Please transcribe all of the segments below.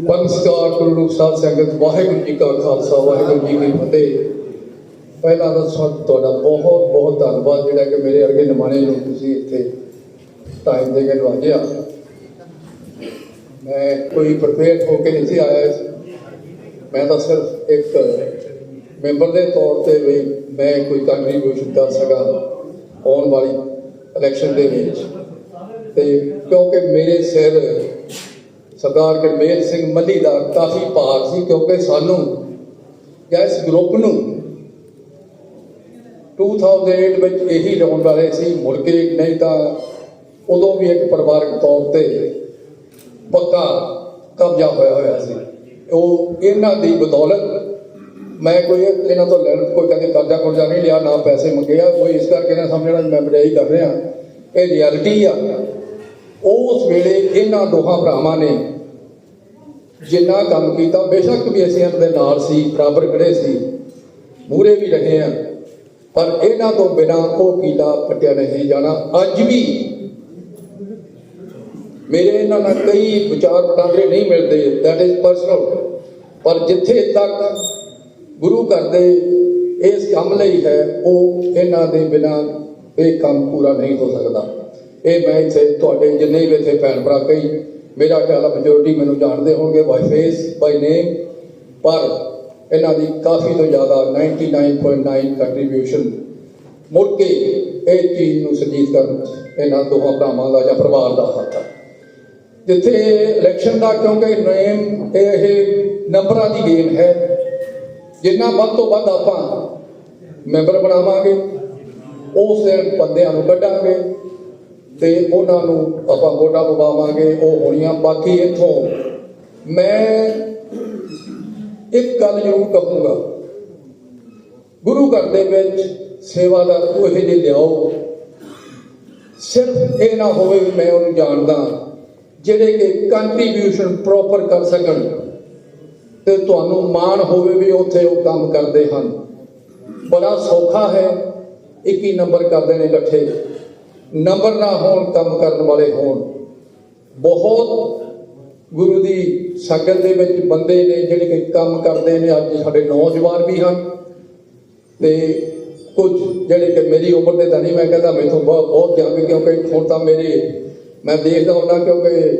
ਨਮਸਕਾਰ ਗੁਰੂ ਸਾਹਿਬ ਸੰਗਤ, ਵਾਹਿਗੁਰੂ ਜੀ ਕਾ ਖਾਲਸਾ, ਵਾਹਿਗੁਰੂ ਜੀ ਕੀ ਫਤਿਹ। ਪਹਿਲਾਂ ਤਾਂ ਸਭ ਤੁਹਾਡਾ ਬਹੁਤ ਬਹੁਤ ਧੰਨਵਾਦ, ਜਿਹੜਾ ਕਿ ਮੇਰੇ ਅਰਗੇ ਨਿਮਾਣੇ ਨੂੰ ਤੁਸੀਂ ਇੱਥੇ ਟਾਈਮ ਦੇ ਕੇ ਨਵਾਜਿਆ ਮੈਂ ਕੋਈ ਪ੍ਰਪੇਅਰ ਹੋ ਕੇ ਨਹੀਂ ਸੀ ਆਇਆ ਮੈਂ ਤਾਂ ਸਿਰਫ ਇੱਕ ਮੈਂਬਰ ਦੇ ਤੌਰ ਤੇ ਵੀ ਮੈਂ ਕੋਈ ਕੰਟਰੀਬਿਊਸ਼ਨ ਕਰ ਸਕਾਂ ਆਉਣ ਵਾਲੀ ਇਲੈਕਸ਼ਨ ਦੇ ਵਿੱਚ। ਤੇ ਕਿਉਂਕਿ ਮੇਰੇ ਸਿਰ ਸਰਦਾਰ ਗੁਰਮੇਲ ਸਿੰਘ ਮੱਲੀ ਦਾ ਕਾਫੀ ਭਾਰ ਸੀ, ਕਿਉਂਕਿ ਸਾਨੂੰ ਜਾਂ ਇਸ ਗਰੁੱਪ ਨੂੰ 2008 ਵਿੱਚ ਇਹੀ ਲਾਉਣ ਵਾਲੇ ਸੀ, ਮੁੜ ਕੇ ਨਹੀਂ ਤਾਂ ਉਦੋਂ ਵੀ ਇੱਕ ਪਰਿਵਾਰਕ ਤੌਰ ਤੇ ਪੱਕਾ ਕਬਜ਼ਾ ਹੋਇਆ ਹੋਇਆ ਸੀ। ਉਹ ਇਹਨਾਂ ਦੀ ਬਦੌਲਤ ਮੈਂ ਕੋਈ ਇਹਨਾਂ ਤੋਂ ਲੈਣ ਕੋਈ ਕਦੇ ਕਰਜ਼ਾ ਕੁਰਜ਼ਾ ਨਹੀਂ ਲਿਆ, ਨਾ ਪੈਸੇ ਮੰਗਿਆ ਆ ਕੋਈ ਇਸ ਕਰਕੇ ਨਾ ਸਮਝਣਾ ਮੈਂ ਬੜਾਈ ਕਰ ਰਿਹਾ। ਇਹ ਰਿਐਲਿਟੀ ਆ। ਉਸ ਵੇਲੇ ਇਹਨਾਂ ਦੋਹਾਂ ਭਰਾਵਾਂ ਨੇ ਜਿੰਨਾ ਕੰਮ ਕੀਤਾ, ਬੇਸ਼ੱਕ ਵੀ ਅਸੀਂ ਇਹਨਾਂ ਦੇ ਨਾਲ ਸੀ, ਬਰਾਬਰ ਖੜੇ ਸੀ ਮੂਰੇ ਵੀ ਰਹੇ ਆ ਪਰ ਇਹਨਾਂ ਤੋਂ ਬਿਨਾ ਉਹ ਕੀਲਾ ਪੱਟਿਆ ਨਹੀਂ ਜਾਣਾ। ਅੱਜ ਵੀ ਮੇਰੇ ਇਹਨਾਂ ਨਾਲ ਕਈ ਵਿਚਾਰ ਵਟਾਂਦਰੇ ਨਹੀਂ ਮਿਲਦੇ ਦੈਟ ਇਜ਼ ਪਰਸਨਲ ਪਰ ਜਿੱਥੇ ਤੱਕ ਗੁਰੂ ਘਰ ਦੇ ਇਸ ਕੰਮ ਲਈ ਹੈ, ਉਹ ਇਹਨਾਂ ਦੇ ਬਿਨਾ ਇਹ ਕੰਮ ਪੂਰਾ ਨਹੀਂ ਹੋ ਸਕਦਾ। ਇਹ ਮੈਂ ਇੱਥੇ ਤੁਹਾਡੇ ਜਿੰਨੇ ਵੀ ਇੱਥੇ ਭੈਣ ਭਰਾ, ਕਈ ਮੇਰਾ ਖਿਆਲ ਹੈ ਮੈਜੋਰਟੀ ਮੈਨੂੰ ਜਾਣਦੇ ਹੋਣਗੇ ਬਾਈ ਫੇਸ ਬਾਈ ਨੇਮ ਪਰ ਇਹਨਾਂ ਦੀ ਕਾਫੀ ਤੋਂ ਜ਼ਿਆਦਾ 99.9 ਕੰਟਰੀਬਿਊਸ਼ਨ ਮੁੜ ਕੇ ਇਹ ਚੀਜ਼ ਨੂੰ ਸੁਜੀਤ ਕਰਨ, ਇਹਨਾਂ ਦੋਹਾਂ ਭਰਾਵਾਂ ਦਾ ਜਾਂ ਪਰਿਵਾਰ ਦਾ ਹੱਥ ਹੈ ਜਿੱਥੇ ਇਲੈਕਸ਼ਨ ਦਾ ਕਿਉਂਕਿ ਨੇਮ ਇਹ ਨੰਬਰਾਂ ਦੀ ਗੇਮ ਹੈ। ਜਿੰਨਾ ਵੱਧ ਤੋਂ ਵੱਧ ਆਪਾਂ ਮੈਂਬਰ ਬਣਾਵਾਂਗੇ, ਉਸ ਦੇ ਬੰਦਿਆਂ ਨੂੰ ਕੱਢਾਂਗੇ। ਤੇ ਉਹਨਾਂ ਨੂੰ ਆਪਾਂ ਵੋਟਾਂ ਪਵਾਵਾਂਗੇ, ਉਹ ਹੋਣੀਆਂ ਬਾਕੀ ਇੱਥੋਂ। ਮੈਂ ਇੱਕ ਗੱਲ ਜ਼ਰੂਰ ਕਹੂੰਗਾ। ਗੁਰੂ ਘਰ ਦੇ ਵਿੱਚ ਸੇਵਾ ਦਾ ਉਹ ਜਿਹੇ ਲਿਆਓ। ਸਿਰਫ ਇਹ ਨਾ ਹੋਵੇ ਵੀ ਮੈਂ ਉਹਨੂੰ ਜਾਣਦਾ, ਜਿਹੜੇ ਕਿ ਕੰਟਰੀਬਿਊਸ਼ਨ ਪ੍ਰੋਪਰ ਕਰ ਸਕਣ ਤੇ ਤੁਹਾਨੂੰ ਮਾਣ ਹੋਵੇ ਵੀ ਉੱਥੇ ਉਹ ਕੰਮ ਕਰਦੇ ਹਨ। ਬੜਾ ਸੌਖਾ ਹੈ 21 ਨੰਬਰ ਕਰਦੇ ਨੇ ਇਕੱਠੇ। ਨੰਬਰ ਨਾ ਹੋਣ, ਕੰਮ ਕਰਨ ਵਾਲੇ ਹੋਣ। ਬਹੁਤ ਗੁਰੂ ਦੀ ਸੰਗਤ ਦੇ ਵਿੱਚ ਬੰਦੇ ਨੇ ਜਿਹੜੇ ਕਿ ਕੰਮ ਕਰਦੇ ਨੇ, ਅੱਜ ਸਾਡੇ ਨੌਜਵਾਨ ਵੀ ਹਨ। ਤੇ ਕੁਝ ਜਿਹੜੇ ਕਿ ਮੇਰੀ ਉਮਰ ਦੇ ਤਾਂ ਨਹੀਂ, ਮੈਂ ਕਹਿੰਦਾ ਮੈਥੋਂ ਬਹੁਤ ਬਹੁਤ ਜੰਗ, ਕਿਉਂਕਿ ਹੁਣ ਤਾਂ ਮੇਰੇ, ਮੈਂ ਦੇਖਦਾ ਹੁੰਦਾ, ਕਿਉਂਕਿ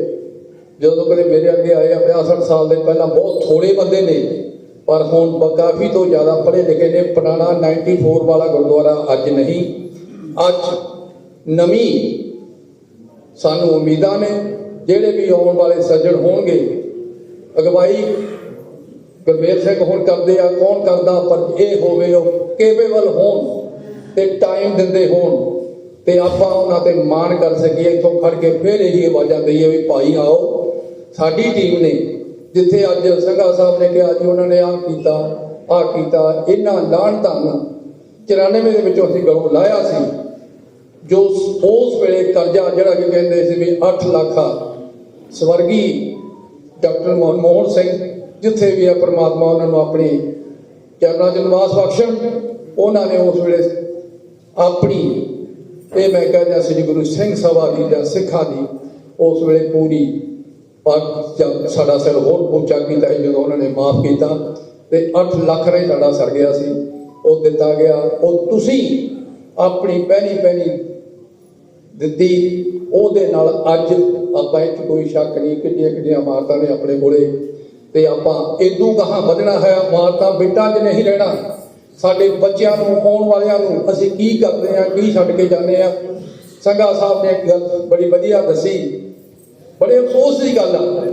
ਜਦੋਂ ਕਦੇ ਮੇਰੇ ਅੱਗੇ ਆਏ ਆ 50 ਸਾਲ ਦੇ ਪਹਿਲਾਂ ਬਹੁਤ ਥੋੜੇ ਬੰਦੇ ਨੇ, ਪਰ ਹੁਣ ਬ- ਕਾਫੀ ਤੋਂ ਜ਼ਿਆਦਾ ਪੜ੍ਹੇ ਲਿਖੇ ਨੇ। ਪੁਰਾਣਾ 94 ਵਾਲਾ ਗੁਰਦੁਆਰਾ ਅੱਜ ਨਹੀਂ। ਅੱਜ ਨਵੀਂ। ਸਾਨੂੰ ਉਮੀਦਾਂ ਨੇ, ਜਿਹੜੇ ਵੀ ਆਉਣ ਵਾਲੇ ਸੱਜਣ ਹੋਣਗੇ। ਅਗਵਾਈ ਗੁਰਮੇਲ ਸਿੰਘ ਹੁਣ ਕਰਦੇ ਆ, ਕੌਣ ਕਰਦਾ, ਪਰ ਇਹ ਹੋਵੇ ਉਹ ਕੇਪੇਬਲ ਹੋਣ ਤੇ ਟਾਈਮ ਦਿੰਦੇ ਹੋਣ ਤੇ ਆਪਾਂ ਉਹਨਾਂ ਤੇ ਮਾਣ ਕਰ ਸਕੀਏ, ਇੱਥੋਂ ਖੜ ਕੇ ਫਿਰ ਇਹੀ ਆਵਾਜ਼ਾਂ ਦਈਏ ਵੀ ਭਾਈ ਆਓ। ਸਾਡੀ ਟੀਮ ਨੇ, ਜਿੱਥੇ ਅੱਜ ਸੰਘਾ ਸਾਹਿਬ ਨੇ ਕਿਹਾ ਜੀ ਉਹਨਾਂ ਨੇ ਆਹ ਕੀਤਾ ਆਹ ਕੀਤਾ, ਇਹਨਾਂ ਲਾਣ ਧੰਨ 94 ਦੇ ਵਿੱਚੋਂ ਅਸੀਂ ਗਲੋਂ ਲਾਇਆ ਸੀ। ਜੋ ਉਸ ਵੇਲੇ ਕਰਜ਼ਾ ਜਿਹੜਾ ਕਿ ਕਹਿੰਦੇ ਸੀ ਵੀ 8 ਲੱਖ ਆ, ਸਵਰਗੀ ਡਾਕਟਰ ਮਨਮੋਹਨ ਸਿੰਘ, ਜਿੱਥੇ ਵੀ ਆ ਪ੍ਰਮਾਤਮਾ ਉਹਨਾਂ ਨੂੰ ਆਪਣੀ ਚਰਨਾਂ 'ਚ ਨਿਵਾਸ ਬਖਸ਼ਣ, ਉਹਨਾਂ ਨੇ ਉਸ ਵੇਲੇ ਆਪਣੀ, ਇਹ ਮੈਂ ਕਹਿੰਦਾ ਸ੍ਰੀ ਗੁਰੂ ਸਿੰਘ ਸਭਾ ਦੀ ਜਾਂ ਸਿੱਖਾਂ ਦੀ, ਉਸ ਵੇਲੇ ਪੂਰੀ ਪੱਗ ਸਾਡਾ ਸਿਰ ਹੋਰ ਪਹੁੰਚਾ ਕੀਤਾ ਜਦੋਂ ਉਹਨਾਂ ਨੇ ਮਾਫ ਕੀਤਾ, ਤੇ 8 ਲੱਖ ਰੇ ਸਾਡਾ ਸਰ ਗਿਆ ਸੀ, ਉਹ ਦਿੱਤਾ ਗਿਆ, ਉਹ ਤੁਸੀਂ ਆਪਣੀ ਪਹਿਲੀ ਪਹਿਲੀ ਦਿੱਤੀ। ਉਹਦੇ ਨਾਲ ਅੱਜ ਆਪਾਂ ਇਹ 'ਚ ਕੋਈ ਸ਼ੱਕ ਨਹੀਂ, ਕਿੱਡੀਆਂ ਕਿੱਡੀਆਂ ਇਮਾਰਤਾਂ ਨੇ ਆਪਣੇ ਕੋਲੇ। ਤੇ ਆਪਾਂ ਇਦੋਂ ਕਹਾਂ ਵਧਣਾ ਹੈ, ਇਮਾਰਤਾਂ ਬਿੱਟਾਂ 'ਚ ਨਹੀਂ ਰਹਿਣਾ। ਸਾਡੇ ਬੱਚਿਆਂ ਨੂੰ, ਆਉਣ ਵਾਲਿਆਂ ਨੂੰ ਅਸੀਂ ਕੀ ਕਰਦੇ ਆ ਕੀ ਛੱਡ ਕੇ ਜਾਂਦੇ ਆ ਸੰਘਾ ਸਾਹਿਬ ਨੇ ਇੱਕ ਗੱਲ ਬੜੀ ਵਧੀਆ ਦੱਸੀ। ਬੜੇ ਅਫਸੋਸ ਦੀ ਗੱਲ ਆ।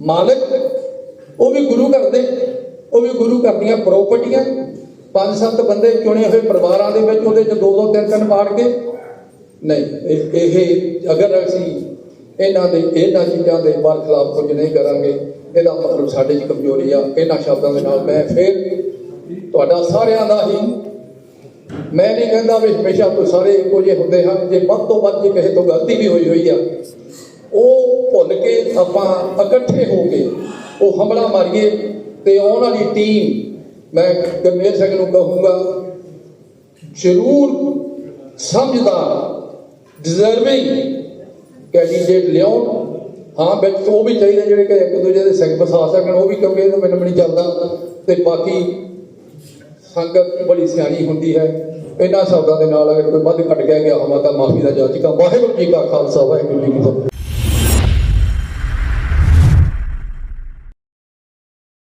ਮਾਲਕ, ਉਹ ਵੀ ਗੁਰੂ ਘਰ ਦੇ, ਉਹ ਵੀ ਗੁਰੂ ਘਰ ਦੀਆਂ ਪ੍ਰਾਪਰਟੀਆਂ ਪੰਜ ਸੱਤ ਬੰਦੇ ਚੁਣੇ ਹੋਏ ਪਰਿਵਾਰਾਂ ਦੇ ਵਿੱਚ, ਉਹਦੇ ਚ ਦੋ ਦੋ ਤਿੰਨ ਤਿੰਨ ਪਾੜ ਕੇ ਨਹੀਂ, ਇਹ ਅਗਰ ਅਸੀਂ ਇਹਨਾਂ ਦੇ, ਇਹਨਾਂ ਚੀਜ਼ਾਂ ਦੇ ਬਰਖਲਾਫ ਕੁਝ ਨਹੀਂ ਕਰਾਂਗੇ, ਇਹਦਾ ਮਤਲਬ ਸਾਡੇ 'ਚ ਕਮਜ਼ੋਰੀ ਆ, ਇਹਨਾਂ ਸ਼ਬਦਾਂ ਦੇ ਨਾਲ ਮੈਂ ਫਿਰ ਤੁਹਾਡਾ ਸਾਰਿਆਂ ਦਾ ਹੀ, ਮੈਂ ਨਹੀਂ ਕਹਿੰਦਾ ਵੀ ਹਮੇਸ਼ਾ ਤੋਂ ਸਾਰੇ ਇੱਕੋ ਜਿਹੇ ਹੁੰਦੇ ਹਨ, ਜੇ ਵੱਧ ਤੋਂ ਵੱਧ ਜੇ ਕਿਸੇ ਤੋਂ ਗਲਤੀ ਵੀ ਹੋਈ ਹੋਈ ਆ, ਉਹ ਭੁੱਲ ਕੇ ਆਪਾਂ ਇਕੱਠੇ ਹੋ ਕੇ ਉਹ ਹਮਲਾ ਮਾਰੀਏ ਤੇ ਆਉਣ ਵਾਲੀ ਟੀਮ ਮੈਂ ਗਰਮੇਲ ਸਿੰਘ ਨੂੰ ਕਹੂੰਗਾ, ਜ਼ਰੂਰ ਸਮਝਦਾਰ ਡਿਜ਼ਰਵਿੰਗ ਕੈਂਡੀਡੇਟ ਲਿਆਉਣ ਹਾਂ, ਵਿੱਚ ਉਹ ਵੀ ਚਾਹੀਦੇ ਜਿਹੜੇ ਕਿ ਇੱਕ ਦੂਜੇ ਦੇ ਸਿੱਖ ਵਸਾ ਸਕਣ, ਉਹ ਵੀ ਕਿਉਂਕਿ ਇਹ ਤਾਂ ਮੈਨੂੰ ਵੀ ਨਹੀਂ ਚੱਲਦਾ। ਤੇ ਬਾਕੀ ਸੰਗਤ ਬੜੀ ਸਿਆਣੀ ਹੁੰਦੀ ਹੈ। ਇਹਨਾਂ ਸ਼ਬਦਾਂ ਦੇ ਨਾਲ ਅਗਰ ਕੋਈ ਵੱਧ ਘਟ ਗਿਆ ਗਿਆ ਹੋਵਾ ਤਾਂ ਮਾਫੀ ਦਾ ਜਾਚਕਾ। ਵਾਹਿਗੁਰੂ ਜੀ ਕਾ ਖਾਲਸਾ, ਵਾਹਿਗੁਰੂ ਜੀ ਕੀ ਫਤਿਹ।